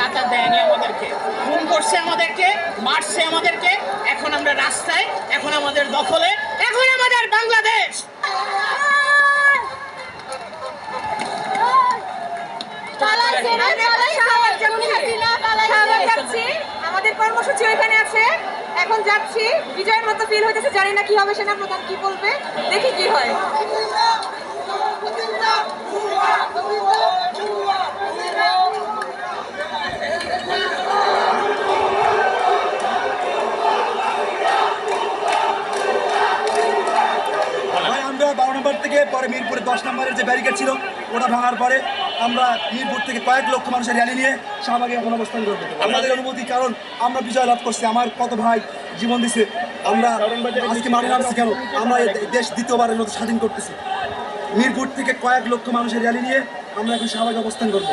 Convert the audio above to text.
টাকা দেয়নি আমাদেরকে। খুন করছে আমাদেরকে মারছে আমাদেরকে। এখন আমরা রাস্তায় এখন আমাদের দখলে এখন আমাদের বাংলাদেশ! আমাদের কর্মসূচি ওইখানে আছে। এখন যাচ্ছি। বিজয়ের মতো ফিল হইতেছে জানি না কি হবে সেনা প্রধান কি বলবে। দেখি কি হয় ভাই আমরা বারো নম্বর থেকে পরে মিরপুরে দশ নম্বরের যে ব্যারিকেড ছিল, ওটা ভাঙার পরে আমরা মিরপুর থেকে কয়েক লক্ষ মানুষের র্যালি নিয়ে শাহবাগে এখন অবস্থান করব। আমাদের অনুমতি কারণ আমরা বিজয় লাভ করছি। আমার কত ভাই জীবন দিছে, আমরা আজকে মারি নামছি কেন? আমরা দেশ দ্বিতীয়বারের মতো স্বাধীন করতেছি। মিরপুর থেকে কয়েক লক্ষ মানুষের র্যালি নিয়ে আমরা এখন শাহবাগে অবস্থান করব।